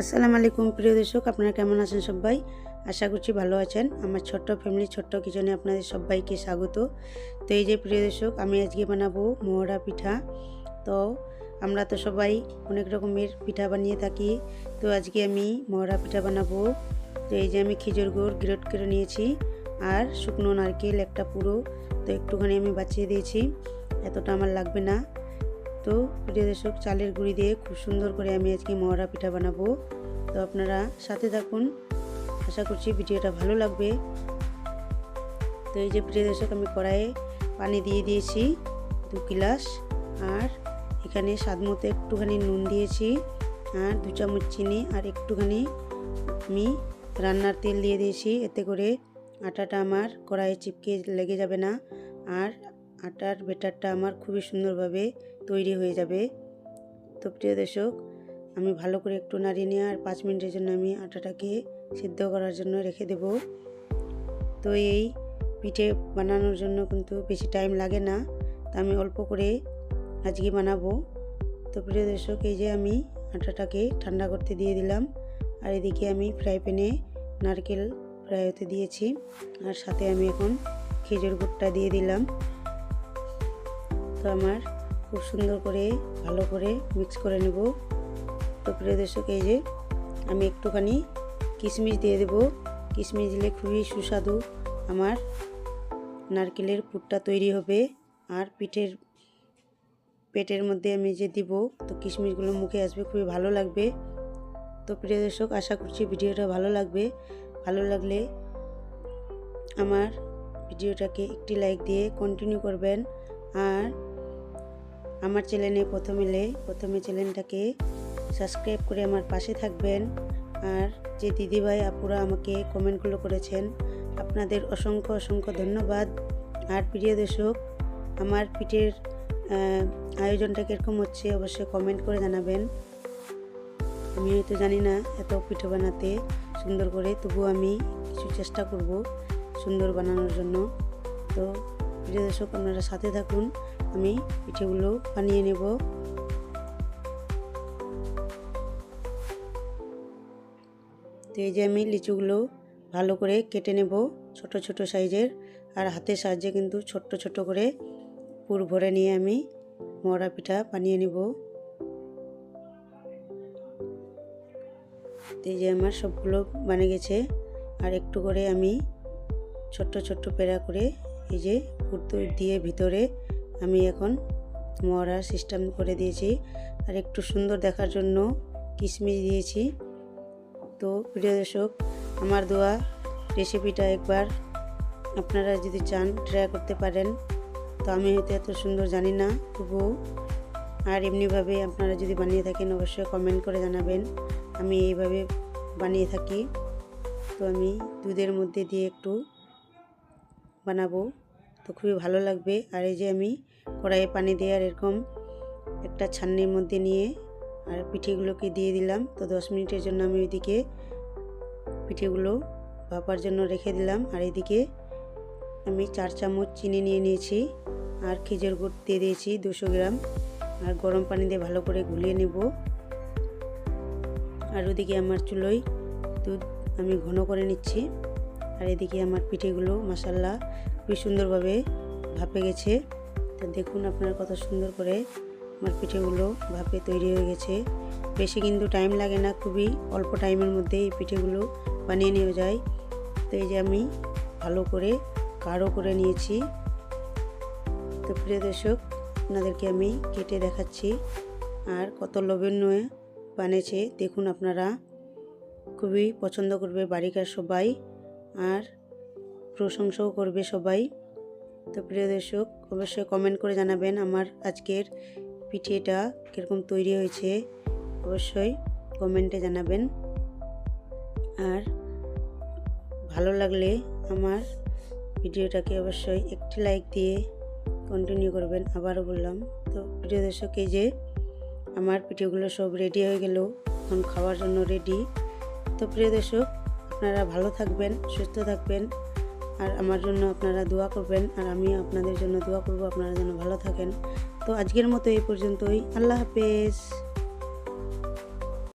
আসসালামু আলাইকুম, প্রিয় দর্শক, আপনারা কেমন আছেন সবাই? আশা করছি ভালো আছেন। আমার ছোট্ট ফ্যামিলি ছোট্ট কিচেনে আপনাদের সবাইকে স্বাগত। তো এই যে, প্রিয় দর্শক, আমি আজকে বানাবো মোহরা পিঠা। তো আমরা তো সবাই অনেক রকমের পিঠা বানিয়ে থাকি। তো আজকে আমি মোহরা পিঠা বানাবো। তো এই যে, আমি খেজুর গুড় গ্রেট করে নিয়েছি আর শুকনো নারকেল, একটা পুরো। তো একটুখানি আমি বাঁচিয়ে দিয়েছি। এতটা আমার লাগবে না। তো প্রিয় দর্শক, চালের গুঁড়ি দিয়ে খুব সুন্দর করে আমি আজকে মহরা পিঠা বানাবো। তো আপনারা সাথে থাকুন। আশা করছি ভিডিওটা ভালো লাগবে। তো এই যে প্রিয় দর্শক, আমি কড়াইয়ে পানি দিয়ে দিয়েছি দু গিলাস। আর এখানে স্বাদ মতো একটুখানি নুন দিয়েছি। আর দু চামচ চিনি আর একটুখানি আমি রান্নার তেল দিয়ে দিয়েছি। এতে করে আটাটা আমার কড়াইয়ে চিপকে লেগে যাবে না। আর আটার বেটারটা আমার খুবই সুন্দরভাবে তৈরি হয়ে যাবে। তো প্রিয় দর্শক, আমি ভালো করে একটু নাড়িয়ে নিয়ে আর পাঁচ মিনিটের জন্য আমি আটাটাকে সিদ্ধ করার জন্য রেখে দেব। তো এই পিঠে বানানোর জন্য কিন্তু বেশি টাইম লাগে না, তা আমি অল্প করে আজকে বানাবো। তো প্রিয় দর্শক, এই যে আমি আটাটাকে ঠান্ডা করতে দিয়ে দিলাম, আর এদিকে আমি ফ্রাই প্যানে নারকেল ফ্রাই হতে দিয়েছি, আর সাথে আমি এখন খেজুর গুড়টা দিয়ে দিলাম। তো আমার খুব সুন্দর করে, ভালো করে মিক্স করে নেব। তো প্রিয় দর্শক, এই যে আমি একটুখানি কিশমিশ দিয়ে দেব। কিশমিশ দিলে খুবই সুস্বাদু আমার নারকেলের পুরটা তৈরি হবে। আর পিঠের, পেটের মধ্যে আমি যে দিব, তো কিশমিশগুলো মুখে আসবে, খুবই ভালো লাগবে। তো প্রিয় দর্শক, আশা করছি ভিডিওটা ভালো লাগবে। ভালো লাগলে আমার ভিডিওটাকে একটি লাইক দিয়ে কন্টিনিউ করবেন। আর আমার চ্যানেলে প্রথম এলে প্রথমে চ্যানেলটাকে সাবস্ক্রাইব করে আমার পাশে থাকবেন। আর যে দিদিভাই আপুরা আমাকে কমেন্টগুলো করেছেন, আপনাদের অসংখ্য অসংখ্য ধন্যবাদ। আর প্রিয় দর্শক, আমার পিঠের আয়োজনটা কীরকম হচ্ছে অবশ্যই কমেন্ট করে জানাবেন। আমি হয়তো জানি না এত পিঠে বানাতে সুন্দর করে তবু আমি কিছু চেষ্টা করব সুন্দর বানানোর জন্য। তো প্রিয় দর্শক, আপনারা সাথে থাকুন। আমি পিঠেগুলো বানিয়ে নেব। তো এই যে আমি লিচুগুলো ভালো করে কেটে নেব ছোট ছোট সাইজের, আর হাতের সাহায্যে কিন্তু ছোট্ট ছোট করে পুর ভরে নিয়ে আমি মরা পিঠা বানিয়ে নেব। এই যে আমার সবগুলো বানিয়ে গেছে, আর একটু করে আমি ছোট্ট ছোট্ট পেড়া করে এই যে পুর দিয়ে ভিতরে আমি এখন মরার সিস্টেম করে দিয়েছি। আর একটু সুন্দর দেখার জন্য কিশমিশ দিয়েছি। তো প্রিয় দর্শক, আমার দোয়া রেসিপিটা একবার আপনারা যদি চান ট্রাই করতে পারেন। তো আমি হয়তো এত সুন্দর জানি না, তবুও আর এমনিভাবে আপনারা যদি বানিয়ে থাকেন, অবশ্যই কমেন্ট করে জানাবেন। আমি এইভাবে বানিয়ে থাকি। তো আমি দুধের মধ্যে দিয়ে একটু বানাবো। তো খুবই ভালো লাগবে। আর এই যে আমি কড়াইয়ে পানি দিয়ে আর এরকম একটা ছান্নির মধ্যে নিয়ে আর পিঠেগুলোকে দিয়ে দিলাম। তো দশ মিনিটের জন্য আমি ওইদিকে পিঠেগুলো ভাপার জন্য রেখে দিলাম। আর এদিকে আমি চার চামচ চিনি নিয়ে নিয়েছি। আর খেজুর গুড় দিয়ে দিয়েছি দুশো গ্রাম। আর গরম পানি দিয়ে ভালো করে গুলিয়ে নেব। আর ওদিকে আমার চুলোয় দুধ আমি ঘন করে নিচ্ছি। আর এদিকে আমার পিঠেগুলো মশাল্লা খুবই সুন্দরভাবে ভাপে গেছে। দেখুন আপনারা কত সুন্দর করে আমার পিঠেগুলো ভাপে তৈরি হয়ে গেছে। বেশি কিন্তু টাইম লাগে না, খুবই অল্প টাইমের মধ্যে এই পিঠেগুলো বানিয়ে নেওয়া যায়। তো এই যে আমি ভালো করে গাঢ় করে নিয়েছি। তো প্রিয় দর্শক, আপনাদেরকে আমি কেটে দেখাচ্ছি আর কত লবণ্য বানিয়েছে। দেখুন আপনারা, খুবই পছন্দ করবে বাড়িকার সবাই আর প্রশংসাও করবে সবাই। তো প্রিয় দর্শক, অবশ্যই কমেন্ট করে জানাবেন আমার আজকের পিঠেটা কীরকম তৈরি হয়েছে। অবশ্যই কমেন্টে জানাবেন। আর ভালো লাগলে আমার ভিডিওটাকে অবশ্যই একটি লাইক দিয়ে কন্টিনিউ করবেন, আবারও বললাম। তো প্রিয় দর্শক, এই যে আমার পিঠেগুলো সব রেডি হয়ে গেল, এখন খাওয়ার জন্য রেডি তো প্রিয় দর্শক, আপনারা ভালো থাকবেন, সুস্থ থাকবেন। আর আমার জন্য আপনারা দোয়া করবেন আর আমি আপনাদের জন্য দোয়া করব, আপনারা যেন ভালো থাকেন। তো আজকের মতো এই পর্যন্তই। আল্লাহ হাফেজ।